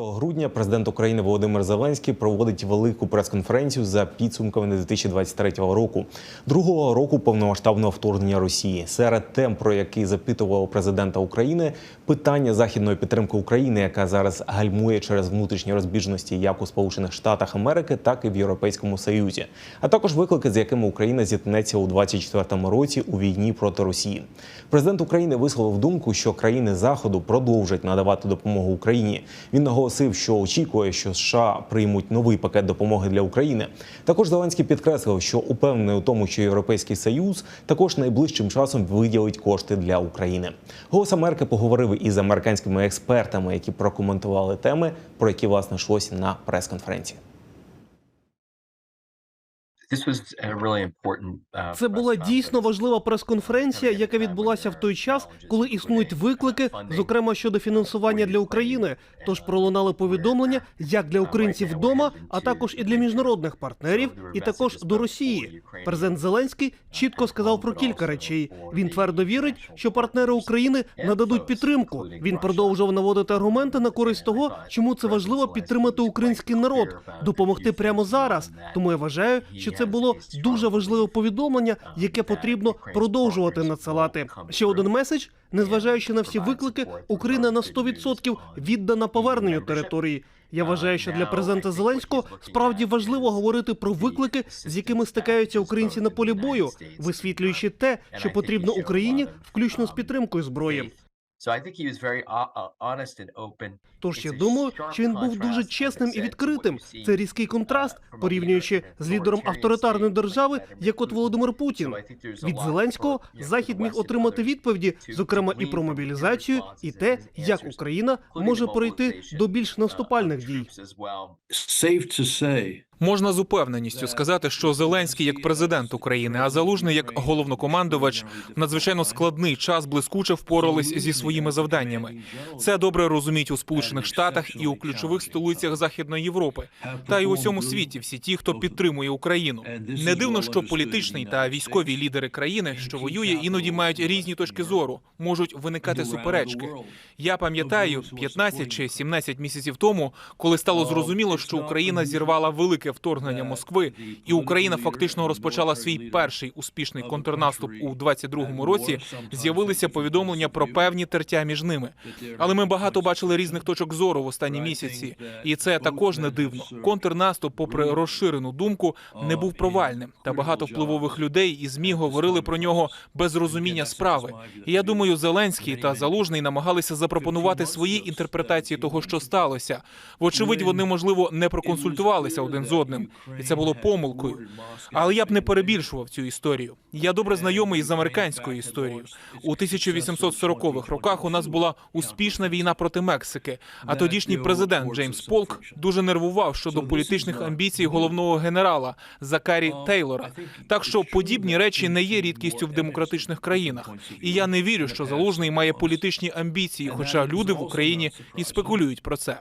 грудня президент України Володимир Зеленський проводить велику прес-конференцію за підсумками 2023 року, другого року повномасштабного вторгнення Росії. Серед тем, про які запитував президента України, питання західної підтримки України, яка зараз гальмує через внутрішні розбіжності як у Сполучених Штатах Америки, так і в Європейському Союзі, а також виклики, з якими Україна зіткнеться у 2024 році у війні проти Росії. Президент України висловив думку, що країни Заходу продовжать надавати допомогу Україні. Він наголосив, що очікує, що США приймуть новий пакет допомоги для України. Також Зеленський підкреслив, що упевнений у тому, що Європейський Союз також найближчим часом виділить кошти для України. Голос Америки поговорив із американськими експертами, які прокоментували теми, про які власне йшлося на прес-конференції. Це була дійсно важлива прес-конференція, яка відбулася в той час, коли існують виклики, зокрема щодо фінансування для України. Тож пролунали повідомлення як для українців вдома, а також і для міжнародних партнерів, і також до Росії. Президент Зеленський чітко сказав про кілька речей. Він твердо вірить, що партнери України нададуть підтримку. Він продовжував наводити аргументи на користь того, чому це важливо підтримати український народ, допомогти прямо зараз. Тому я вважаю, що це було дуже важливе повідомлення, яке потрібно продовжувати надсилати. Ще один меседж. Незважаючи на всі виклики, Україна на 100% віддана поверненню території. Я вважаю, що для президента Зеленського справді важливо говорити про виклики, з якими стикаються українці на полі бою, висвітлюючи те, що потрібно Україні, включно з підтримкою зброї. So I think he was very uh, uh, honest and open. Тож я думаю, що він був дуже чесним і відкритим. Це різкий контраст, порівнюючи з лідером авторитарної держави, як от Володимир Путін. Від Зеленського захід міг отримати відповіді, зокрема і про мобілізацію, і те, як Україна може перейти до більш наступальних дій. Можна з упевненістю сказати, що Зеленський як президент України, а Залужний як головнокомандувач в надзвичайно складний час блискуче впорались зі своїми завданнями. Це добре розуміють у Сполучених Штатах і у ключових столицях Західної Європи, та й у всьому світі. Всі ті, хто підтримує Україну. Не дивно, що політичний та військові лідери країни, що воює, іноді мають різні точки зору, можуть виникати суперечки. Я пам'ятаю 15 чи 17 місяців тому, коли стало зрозуміло, що Україна зірвала велике вторгнення Москви, і Україна фактично розпочала свій перший успішний контрнаступ у 22-му році. З'явилися повідомлення про певні тертя між ними. Але ми багато бачили різних точок зору в останні місяці, і це також не дивно. Контрнаступ, попри розширену думку, не був провальним. Та багато впливових людей і змі говорили про нього без розуміння справи. І я думаю, Зеленський та Залужний намагалися запропонувати свої інтерпретації того, що сталося. Вочевидь, вони можливо не проконсультувалися один з одним, і це було помилкою. Але я б не перебільшував цю історію. Я добре знайомий з американською історією. У 1840-х роках у нас була успішна війна проти Мексики. А тодішній президент Джеймс Полк дуже нервував щодо політичних амбіцій головного генерала Закарі Тейлора. Так що подібні речі не є рідкістю в демократичних країнах. І я не вірю, що залужний має політичні амбіції, хоча люди в Україні і спекулюють про це.